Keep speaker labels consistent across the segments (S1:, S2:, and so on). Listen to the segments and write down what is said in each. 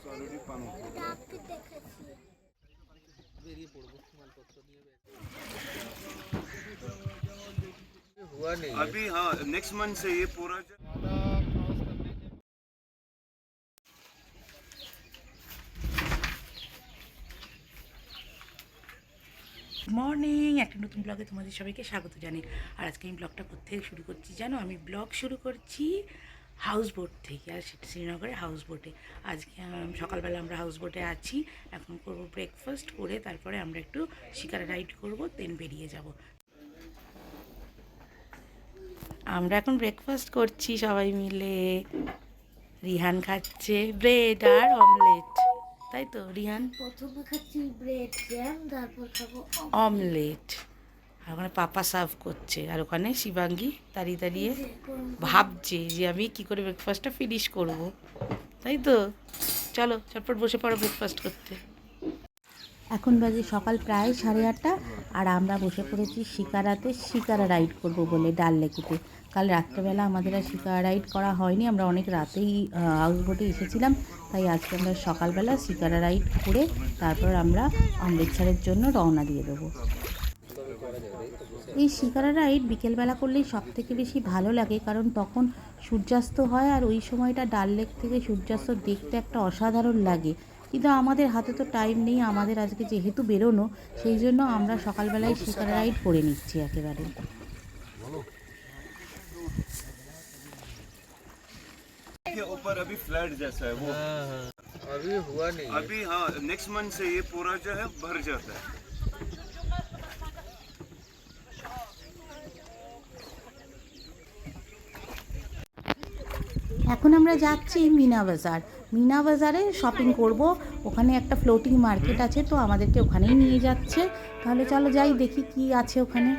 S1: Already পানো
S2: ডাকতে দেখেছি
S3: বেরিয়ে পড়বো মালপত্র নিয়ে বেরিয়ে हुआ नहीं है।
S1: अभी हाँ नेक्स्ट मंथ से ये पूरा जो
S4: মর্নিং একটা নতুন ব্লগে তোমাদের সবাইকে স্বাগত জানাই আর আজকে আমি ব্লগটা কোথেকে শুরু করছি জানো আমি ব্লগ শুরু করছি হাউস বোট থেকে আর শ্রীনগরের হাউস বোটে আজকে সকালবেলা আমরা হাউস বোটে আছি। এখন করব ব্রেকফাস্ট করে তারপরে আমরা একটু শিকারা রাইড করব দেন বেরিয়ে যাব। আমরা এখন ব্রেকফাস্ট করছি সবাই মিলে। রিহান খাচ্ছে ব্রেড আর অমলেট তাই তো রিহান?
S2: প্রথমে খাচ্ছি ব্রেড জ্যাম তারপর খাব
S4: অমলেট আর ওখানে পাপা সার্ভ করছে। আর ওখানে শিবাঙ্গি দাঁড়িয়ে দাঁড়িয়ে ভাবছে যে আমি কি করে ব্রেকফাস্টটা ফিনিশ করব। তাই তো? চলো চটপট বসে পড়ো ব্রেকফাস্ট করতে। এখন বাজে সকাল প্রায় সাড়ে আটটা আর আমরা বসে পড়েছি শিকারাতে। শিকারা রাইড করব বলে ডাল লেকিতে। কাল রাত্রেবেলা আমাদের আর শিকারা রাইড করা হয়নি। আমরা অনেক রাতেই হাউস বোটে এসেছিলাম। তাই আজকে আমরা সকালবেলা শিকারা রাইড করে তারপর আমরা অমৃতসরের জন্য রওনা দিয়ে দেবো। এই শিকারা রাইড বিকেলবেলা করলেই সব থেকে বেশি ভালো লাগে কারণ তখন সূর্যাস্ত হয় আর ওই সময়টা ডাল লেক থেকে সূর্যাস্ত দেখতে একটা অসাধারণ লাগে কিন্তু আমাদের হাতে তো টাইম নেই আমাদের আজকে যেহেতু বেরোনো সেই জন্য আমরা সকালবেলায় শিকারা রাইড করে নিচ্ছি একেবারে
S1: के ऊपर अभी फ्लैट जैसा है वो
S3: हाँ हाँ अभी हुआ नहीं है।
S1: अभी हाँ नेक्स्ट मंथ से ये पूरा जो है भर जाता है
S4: এখন আমরা যাচ্ছি মিনা বাজার। মিনা বাজারে শপিং করব। ওখানে একটা ফ্লোটিং মার্কেট আছে, তো আমাদেরকে ওখানেই নিয়ে যাচ্ছে। তাহলে চলো যাই, দেখি কি আছে ওখানে।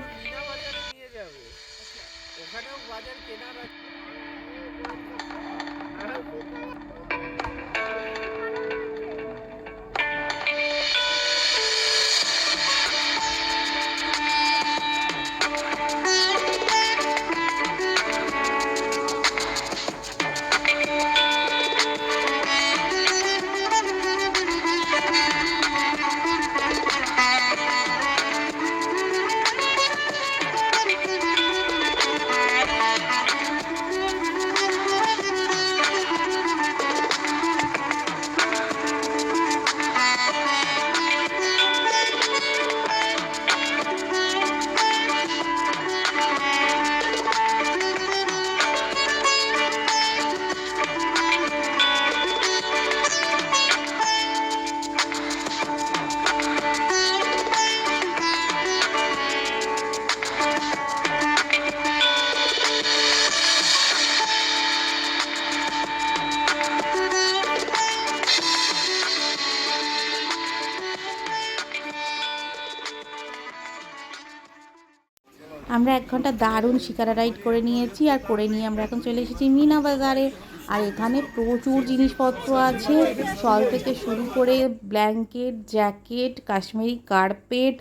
S4: আমরা এক ঘণ্টা দারুণ শিকারা রাইড করে নিয়েছি আর করে নিয়ে আমরা এখন চলে এসেছি মিনা বাজারে। আর এখানে প্রচুর জিনিসপত্র আছে। শল থেকে শুরু করে ব্ল্যাঙ্কেট, জ্যাকেট, কাশ্মীরি কার্পেট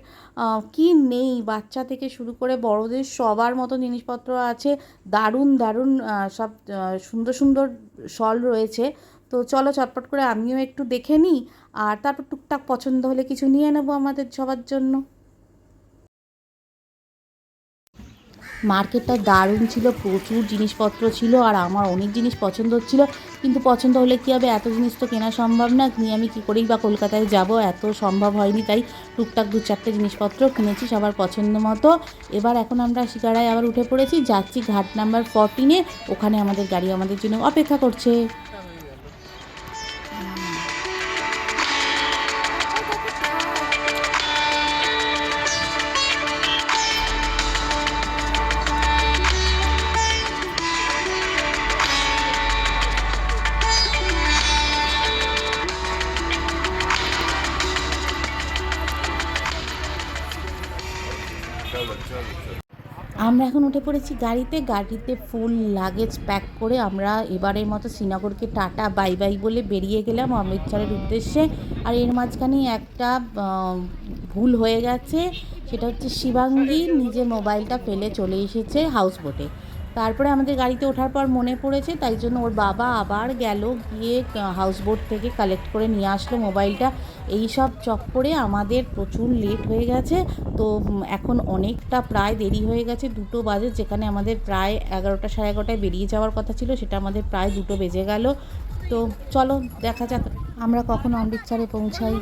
S4: কি নেই? বাচ্চা থেকে শুরু করে বড়দের সবার মতো জিনিসপত্র আছে। দারুণ দারুণ সব সুন্দর সুন্দর শল রয়েছে। তো চলো চটপট করে আমিও একটু দেখে নিই। আর তারপর টুকটাক পছন্দ হলে কিছু নিয়ে নেব আমাদের সবার জন্য। মার্কেটটা দারুণ ছিল, প্রচুর জিনিসপত্র ছিল আর আমার অনেক জিনিস পছন্দ হচ্ছিল কিন্তু পছন্দ হলে কী হবে? এত জিনিস তো কেনা সম্ভব না। নিয়ে আমি কী করেই বা কলকাতায় যাব? এত সম্ভব হয়নি তাই টুকটাক দু চারটে জিনিসপত্র কিনেছি সবার পছন্দ মতো। এবার এখন আমরা শিকারায় আবার উঠে পড়েছি। যাচ্ছি ঘাট নাম্বার ফর্টিনে ওখানে আমাদের গাড়ি আমাদের জন্য অপেক্ষা করছে। আমরা এখন উঠে পড়েছি গাড়িতে। গাড়িতে ফুল লাগেজ প্যাক করে আমরা এবারের মতো শ্রীনগরকে টাটা, বাই বাই বলে বেরিয়ে গেলাম অমৃতসরের উদ্দেশ্যে। আর এর মাঝখানে একটা ভুল হয়ে গেছে। সেটা হচ্ছে শিবাঙ্গী নিজে মোবাইলটা ফেলে চলে এসেছে হাউস বোটে তারপরে আমাদের গাড়িতে ওঠার পর মনে পড়েছে, তাই জন্য ওর বাবা আবার গেল, গিয়ে হাউস বোট থেকে কালেক্ট করে নিয়ে আসলো মোবাইলটা। এই সব চক্করে আমাদের প্রচুর লেট হয়ে গেছে, তো এখন অনেকটা প্রায় দেরি হয়ে গেছে, দুটো বাজে, যেখানে আমাদের প্রায় এগারোটা সাড়ে এগারোটায় বেরিয়ে যাওয়ার কথা ছিল, সেটা আমাদের প্রায় দুটো বেজে গেল। তো, চলো, দেখা যাক, আমরা কখন অমৃতসরে পৌঁছাই।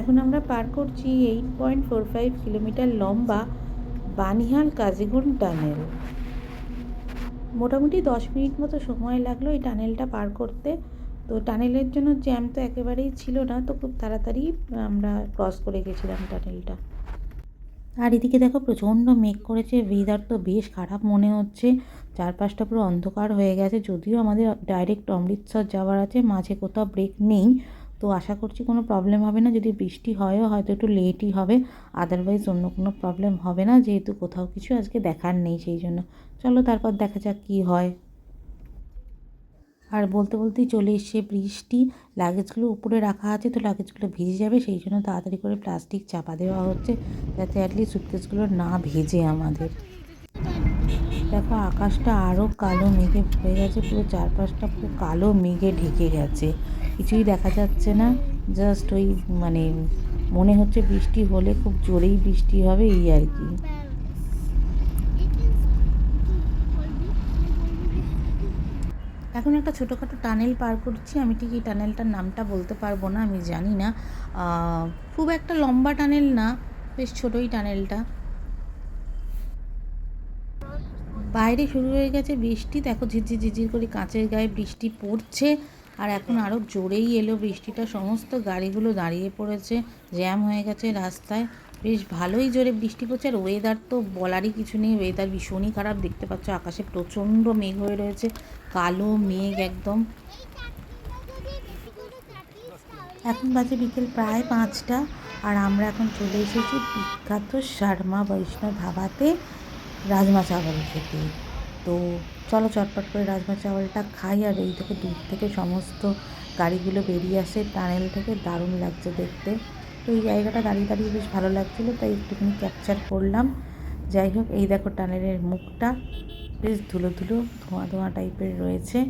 S4: এখন আমরা পার করছি eight point four five kilometre লম্বা বানিহাল কাজিগুন টানেল। মোটামুটি দশ মিনিট মতো সময় লাগল এই টানেলটা পার করতে। তো টানেলের জন্য জ্যাম তো একেবারেই ছিল না, তো খুব তাড়াতাড়ি আমরা ক্রস করে গেছিলাম টানেলটা। আর এদিকে দেখো প্রচণ্ড মেঘ করেছে ওয়েদার তো বেশ খারাপ মনে হচ্ছে। চারপাশটা পুরো অন্ধকার হয়ে গেছে, যদিও আমাদের ডাইরেক্ট অমৃতসর যাওয়ার আছে, মাঝে কোথাও ব্রেক নেই। তো আশা করছি কোনো প্রবলেম হবে না। যদি বৃষ্টি হয়ও, হয়তো একটু লেটই হবে। আদারওয়াইজ অন্য কোনো প্রবলেম হবে না, যেহেতু কোথাও কিছু আজকে দেখার নেই সেই জন্য। চলো তারপর দেখা যাক কী হয়। আর বলতে বলতেই চলে এসছে বৃষ্টি। লাগেজগুলো উপরে রাখা আছে, তো লাগেজগুলো ভিজে যাবে। সেই জন্য তাড়াতাড়ি করে প্লাস্টিক চাপা দেওয়া হচ্ছে, যাতে অ্যাটলিস্ট সুটকেসগুলো না ভেজে আমাদের। দেখো, আকাশটা আরও কালো মেঘে হয়ে গেছে, পুরো চারপাশটা পুরো কালো মেঘে ঢেকে গেছে। কিছুই দেখা যাচ্ছে না জাস্ট ওই মানে মনে হচ্ছে বৃষ্টি হলে খুব জোরেই বৃষ্টি হবে, এই আর কি। এখন একটা ছোটোখাটো টানেল পার করছি, আমি ঠিক এই টানেলটার নামটা বলতে পারব না, আমি জানি না। খুব একটা লম্বা টানেল না, বেশ ছোটোই টানেলটা। বাইরে শুরু হয়ে গেছে বৃষ্টি। দেখো ঝিরঝির ঝিরঝির করে কাঁচের গায়ে বৃষ্টি পড়ছে। আর এখন আরও জোরেই এলো বৃষ্টিটা। সমস্ত গাড়িগুলো দাঁড়িয়ে পড়েছে জ্যাম হয়ে গেছে রাস্তায়। বেশ ভালোই জোরে বৃষ্টি পড়ছে। আর ওয়েদার তো বলারই কিছু নেই। ওয়েদার ভীষণই খারাপ। দেখতে পাচ্ছ আকাশে প্রচণ্ড মেঘ হয়ে রয়েছে। কালো মেঘ একদম। এখন বাজে বিকেল প্রায় পাঁচটা। আর আমরা এখন চলে এসেছি বিখ্যাত শর্মা বৈষ্ণব ধাবাতে। রাজমা চাওয়াল খেতে। তো চলো চটপট করে রাজমা চাওয়ালটা খাই আর এই থেকে দূর থেকে সমস্ত গাড়িগুলো বেরিয়ে আসে। টানেল থেকে দারুণ লাগছে দেখতে। তো এই জায়গাটা দাঁড়িয়ে দাঁড়িয়ে বেশ ভালো লাগছিল, তাই একটুখানি ক্যাপচার করলাম। যাই হোক, এই দেখো টানেলের মুখটা বেশ ধুলো ধুলো, ধোঁয়া ধোঁয়া টাইপের রয়েছে।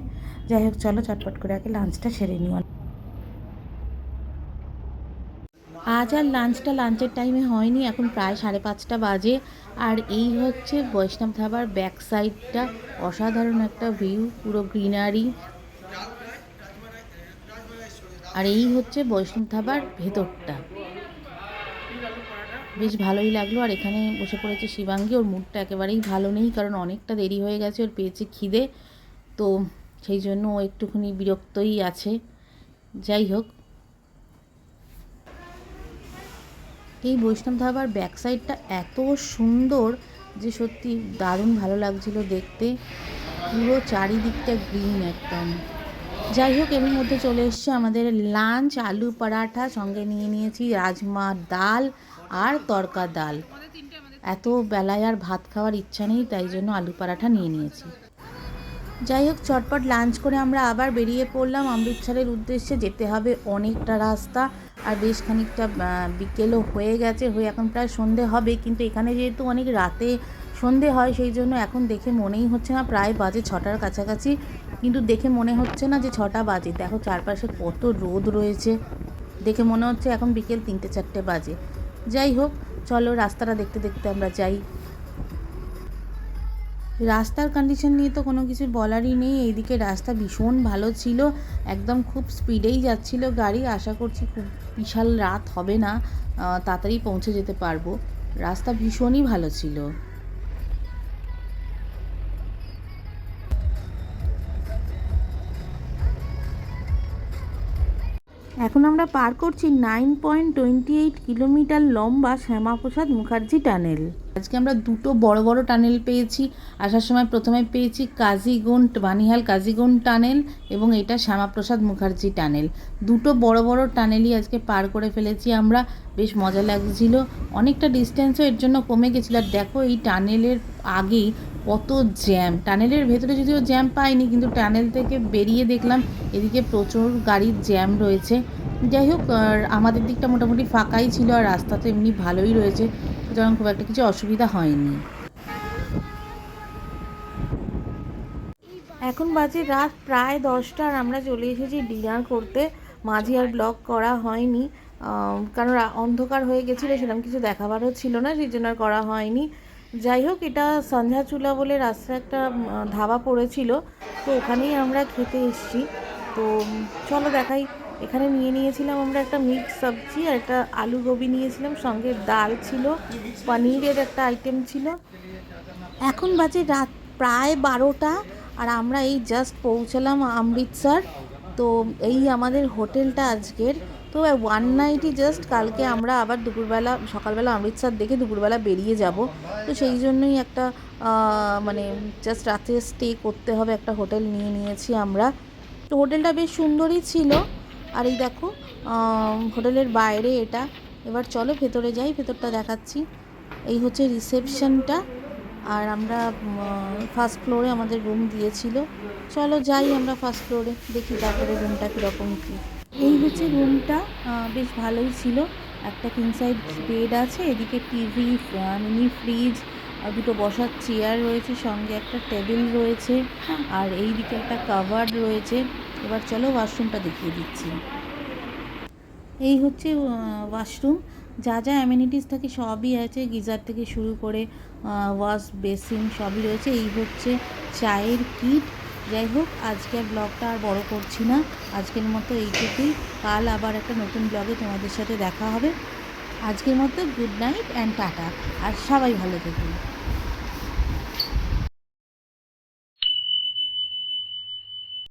S4: যাই হোক, চলো চটপট করে আগে লাঞ্চটা সেরে নিও আজ আর লাঞ্চটা লাঞ্চের টাইমে হয়নি, এখন প্রায় সাড়ে পাঁচটা বাজে। আর এই হচ্ছে বৈষ্ণব ধাবার ব্যাক সাইডটা অসাধারণ একটা ভিউ পুরো গ্রিনারি আর এই হচ্ছে বৈষ্ণব ধাবার ভেতরটা। বেশ ভালোই লাগল। আর এখানে বসে পড়েছে শিবাঙ্গী, ওর মুডটা একেবারেই ভালো নেই, কারণ অনেকটা দেরি হয়ে গেছে, ওর পেয়েছে খিদে। তো সেই জন্য ও একটুখানি বিরক্তই আছে। যাই হোক এই বৈষ্ণব ধাবার ব্যাক সাইডটা এত সুন্দর যে সত্যি দারুণ ভালো লাগছিল দেখতে। পুরো চারিদিকটা গ্রিন একদম। যাই হোক এর মধ্যে চলে এসছে আমাদের লাঞ্চ, আলু পরাঠা, সঙ্গে নিয়ে নিয়েছি রাজমা ডাল আর তরকা ডাল। এত বেলায় আর ভাত খাওয়ার ইচ্ছা নেই, তাই জন্য আলু পরাঠা নিয়ে নিয়েছি। যাই হোক, চটপট লাঞ্চ করে আমরা আবার বেরিয়ে পড়লাম। অমৃতসরের উদ্দেশ্যে যেতে হবে অনেকটা রাস্তা। আর বেশ খানিকটা বিকেলও হয়ে গেছে, হয়ে এখন প্রায় সন্ধে হবে। কিন্তু এখানে যেহেতু অনেক রাতে সন্ধে হয়, সেই জন্য এখন দেখে মনেই হচ্ছে না, প্রায় বাজে ছটার কাছাকাছি। কিন্তু দেখে মনে হচ্ছে না যে ছটা বাজে। দেখো চারপাশে কত রোদ রয়েছে। দেখে মনে হচ্ছে এখন বিকেল তিনটে চারটে বাজে। যাই হোক, চলো রাস্তাটা দেখতে দেখতে আমরা যাই। রাস্তার কন্ডিশন নিয়ে তো কোনো কিছু বলারই নেই। এইদিকে রাস্তা ভীষণ ভালো ছিল। একদম খুব স্পিডেই যাচ্ছিল গাড়ি। আশা করছি খুব বিশাল রাত হবে না। তাড়াতাড়ি পৌঁছে যেতে পারব। রাস্তা ভীষণই ভালো ছিল। এখন আমরা পার করছি nine point twenty eight kilometre লম্বা শ্যামাপ্রসাদ মুখার্জি টানেল আজকে আমরা দুটো বড় বড় টানেল পেয়েছি। আসার সময় প্রথমে পেয়েছি কাজিগুন্ড বানিহাল কাজিগুন্ড টানেল এবং এটা শ্যামাপ্রসাদ মুখার্জি টানেল। দুটো বড় বড় টানেলই আজকে পার করে ফেলেছি আমরা। বেশ মজা লাগছিল। অনেকটা ডিস্টেন্সও এর জন্য কমে গেছিল। আর দেখো এই টানেলের আগেই কত জ্যাম টানেলের ভেতরে যদিও জ্যাম পাইনি, কিন্তু টানেল থেকে বেরিয়ে দেখলাম এদিকে প্রচুর গাড়ির জ্যাম রয়েছে। যাই হোক আমাদের দিকটা মোটামুটি ফাঁকাই ছিল, আর রাস্তা তো এমনি ভালোই রয়েছে। যেমন খুব একটা কিছু অসুবিধা হয়নি। এখন বাজে রাত প্রায় দশটার আমরা চলে এসেছি ডিনার করতে। মাঝে আর ব্লগ করা হয়নি। কারণ অন্ধকার হয়ে গেছিল, সেরকম কিছু দেখাবারও ছিল না, সেই জন্য আর করা হয়নি। যাই হোক, এটা সন্ধ্যাচুলা বলে রাস্তায় একটা ধাবা পড়েছিল। তো ওখানেই আমরা খেতে এসছি। তো চলো দেখাই। এখানে নিয়ে নিয়েছিলাম আমরা একটা মিক্স সবজি আর একটা আলু গোবি নিয়েছিলাম, সঙ্গে ডাল ছিল, পনিরের একটা আইটেম ছিল। এখন বাজে রাত প্রায় বারোটা আর আমরা এই জাস্ট পৌঁছালাম অমৃতসর। তো এই আমাদের হোটেলটা আজকের। তো ওয়ান নাইটই জাস্ট কালকে আমরা আবার দুপুরবেলা, সকালবেলা অমৃতসর দেখে দুপুরবেলা বেরিয়ে যাব। তো সেই জন্যই একটা মানে জাস্ট রাতে স্টে করতে হবে একটা হোটেল নিয়ে নিয়েছি আমরা। তো হোটেলটা বেশ সুন্দরই ছিল। আর এই দেখো হোটেলের বাইরে এটা। এবার চলো ভেতরে যাই, ভেতরটা দেখাচ্ছি। এই হচ্ছে রিসেপশনটা। আর আমরা ফার্স্ট ফ্লোরে আমাদের রুম দিয়েছিল। চলো যাই আমরা ফার্স্ট ফ্লোরে দেখি তারপরে রুমটা কীরকম কী। এই হচ্ছে রুমটা বেশ ভালোই ছিল। একটা কিং সাইড বেড আছে, এদিকে টিভি মিনি ফ্রিজ আর দুটো বসার চেয়ার রয়েছে, সঙ্গে একটা টেবিল রয়েছে, আর এই দিকে একটা কাভার্ড রয়েছে। এবার চলো ওয়াশরুমটা দেখিয়ে দিচ্ছি। এই হচ্ছে ওয়াশরুম। যা যা অ্যামিনিটিস থাকে সবই আছে, গিজার থেকে শুরু করে ওয়াশ বেসিন সবই রয়েছে। এই হচ্ছে চায়ের কিট যাই হোক, আজকের ব্লগটা আর বড় করছি না। আজকের মতো এইটুকুই। কাল আবার একটা নতুন ব্লগে তোমাদের সাথে দেখা হবে। আজকের মতো গুড নাইট অ্যান্ড টাটা আর সবাই ভালো থাকুন